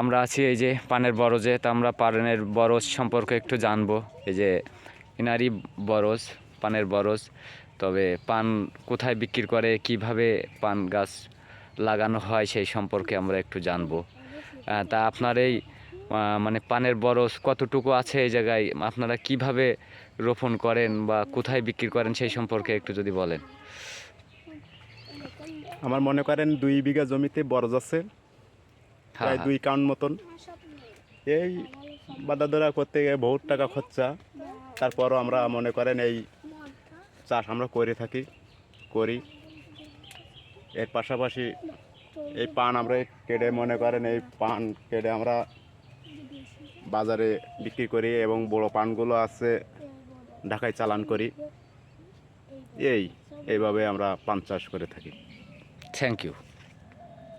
আমরা আছি এই যে পানের বরজে, তা আমরা পানের বরজ সম্পর্কে একটু জানব। এই যে ইনারি বরজ, পানের বরজ, তবে পান কোথায় বিক্রি করে, কীভাবে পান গাছ লাগানো হয় সেই সম্পর্কে আমরা একটু জানব। তা আপনার এই মানে পানের বরজ কতটুকু আছে এই জায়গায়? আপনারা কীভাবে রোপণ করেন বা কোথায় বিক্রি করেন সেই সম্পর্কে একটু যদি বলেন। আমার মনে করেন দুই বিঘা জমিতে বরজ আছে। প্রায় হ্যাঁ। দুই কাউন্ট মতন। এই বাধা ধরা করতে গিয়ে বহুত টাকা খরচা। তারপরও আমরা মনে করেন এই চাষ আমরা করে থাকি করি। এর পাশাপাশি এই পান আমরা কেটে মনে করেন এই পান কেটে আমরা বাজারে বিক্রি করি এবং বড় পানগুলো আছে ঢাকায় চালান করি। এই এইভাবে আমরা পান চাষ করে থাকি। Thank you.